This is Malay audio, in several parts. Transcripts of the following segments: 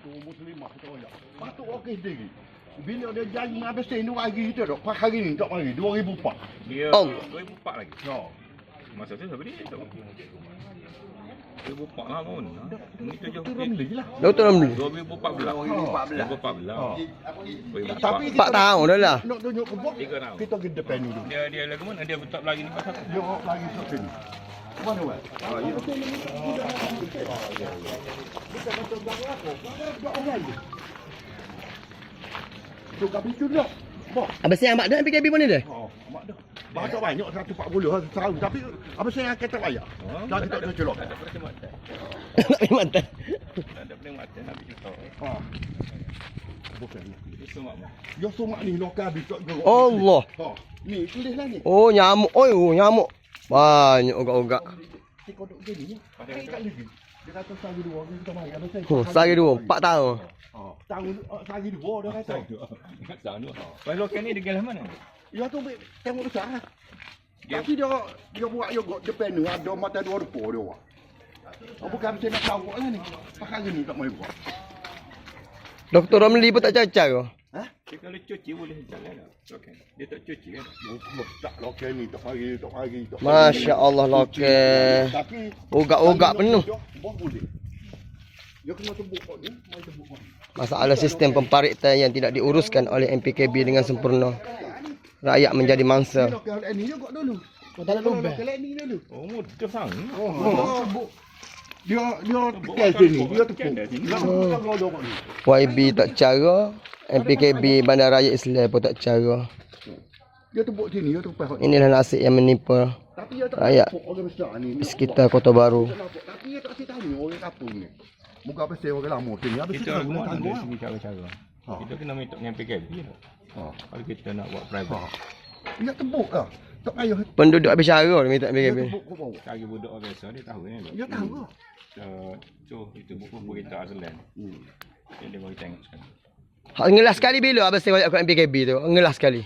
Tu muslimah tu ya. Patut okey sendiri. Bila dia janji habis sen dua hari tu dok. Pak hari ni tak mari 2004. Dia Oh. 2004 lagi. Ya. Masa tu siapa dia? Tak tahu. 2004 lah pun. Ha? Tu Ramli lah. Dr. Ramli. 2014. 2014. Ha. 2014. Tapi 4 tahun dah lah. Nak tunjuk ke tahun. Kita ke depan dulu. Dia dia lagu mana? Dia tak lagi ni pasal? Dia lagi kat sini. Mana weh? Ah, ya. Kita kata belakang apa? Belakang orang je. Tu kami tu dah. Boh. Abang saya mak dah PKB mana dia? Oh, mak dah. Bahasa banyak 140 tahun tapi apa saya kata bayar. Oh, Dah kita tak celok. Tak ada perkhidmatan. Nak pergi mata. Tak ada perkhidmatan nak pergi tahu. Ha. Bukan. Itu mak mak. Ya semak ni lokal habis tak gerok. Allah. Ha. Ni tulislah ni. Oh nyamuk. Oh, oh nyamuk. Banyak ogak-ogak. Si kodok gini. Pakai kat lagi. Dia kata sehari dua kita bayar. Apa saya? Oh, sehari dua. 4 tahun. Ha. Tahun sehari dua dia kata. Tak ada. Pas lokal ni dia mana? Ya tu tengok besar lah. Dia- Tapi dia dia buat yogot depan ni ada mata dua rupa dia buat. Oh, bukan mesti nak tahu ni. Pakai gini tak mau buat. Dr. Ramli pun tak cacar ke? Ha? Dia kalau cuci boleh jalan tak? Lokal. Dia tak cuci kan? Oh, tak lokal ni tak hari tak hari tak hari. Masya Allah lokal. Tapi Ogak-ogak penuh. Boleh. Dia kena tebuk kau ni, mai tebuk kau. Masalah sistem pemparitan yang tidak diuruskan oleh MPKB dengan sempurna. Rakyat menjadi mangsa. Ni juga dulu. Oh, tak lubang. Lokal ni dulu. Oh, mudah sangat. Oh, dia tebuk. Dia dia tekan sini, dia tepuk. Sini. Dia kau ni. YB tak cara. MPKB Bandaraya Islam pun tak cara. Dia tepuk sini, dia tepuk. Inilah nasib yang menimpa Tapi dia tak Rakyat. orang besar ni. di sekitar Kota Baru. Tapi dia tak kasi tanya orang kampung ni. Muka apa saya orang lama sini. Habis Kita kita nak ada tanggung. segi cara-cara. Ha. Kita kena minta dengan PKB lah. Ha. Kalau kita nak buat Ha. private. Dia tebuk lah. Tak payah. Penduduk habis cara dia minta tebuk bawah. Cari budak orang biasa dia tahu kan. Dia tahu lah. Uh, so itu buku berita Azlan. Hmm. Dia bagi tengok sekarang. Hak ngelas sekali bila abang saya kat MPKB tu. Ngelas sekali.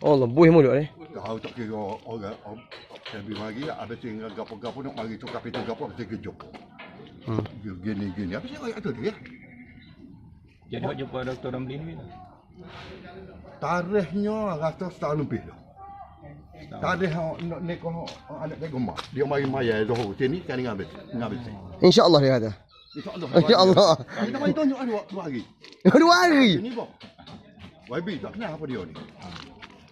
Allah, buih mulut ni. Tahu tak kira orang. orang- Saya bilang lagi. Habis saya gapo-gapo nak mari tu kapi tu gapo. Habis saya kejut. Hmm. Dia Gini-gini. Habis saya ayat tu dia. Jadi awak jumpa Dr. Ramli ni bila? Tarikhnya rasa setahun lebih dah. Tarikh oh, nak nikah oh, anak dia gemar. Dia mari maya Zohor. Sini kan dengan habis. Dengan habis. InsyaAllah dia kata. InsyaAllah. InsyaAllah. Kita mari tunjuk lah dua, dua hari. Dua hari. Ini bok. YB tak kenal apa dia ni.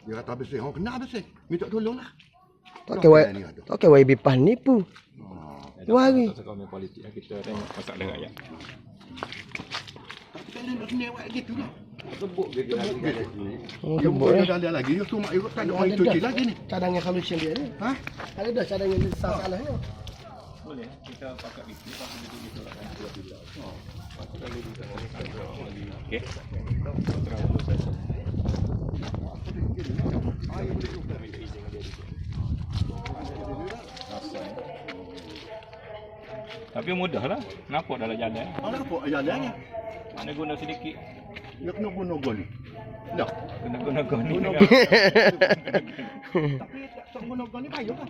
Dia kata habis saya. Oh kenal habis saya. Minta tolong lah. Tak kira tak kira YB pas nipu. Dua hari. Tak sekolah politik yang kita tengok masalah rakyat. Tapi tak ada nak kena awak gitu lah. Sebut dia Tebuk dia. Oh, Dia tebuk eh. dalam lagi. Dia sumak juga tak ada orang cuci lagi ni. Cadangan solution dia ni. Ha? Ada dah cadangan dia salahnya. Boleh. Kita pakat itu. Pakat itu kita. Okey. Tapi mudah lah. Nampak dalam jalan. Mana apa jalan ni? Mana guna sedikit. Dia kena guna gol ni. Dah. Guna guna guna ni. Guna. Tapi tak guna gol ni payah lah.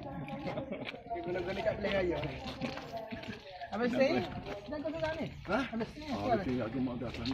Guna guna kat belakang raya. Habis saya, dah kau ni. Ha? Ah, dia tinggal tu mak dah sana.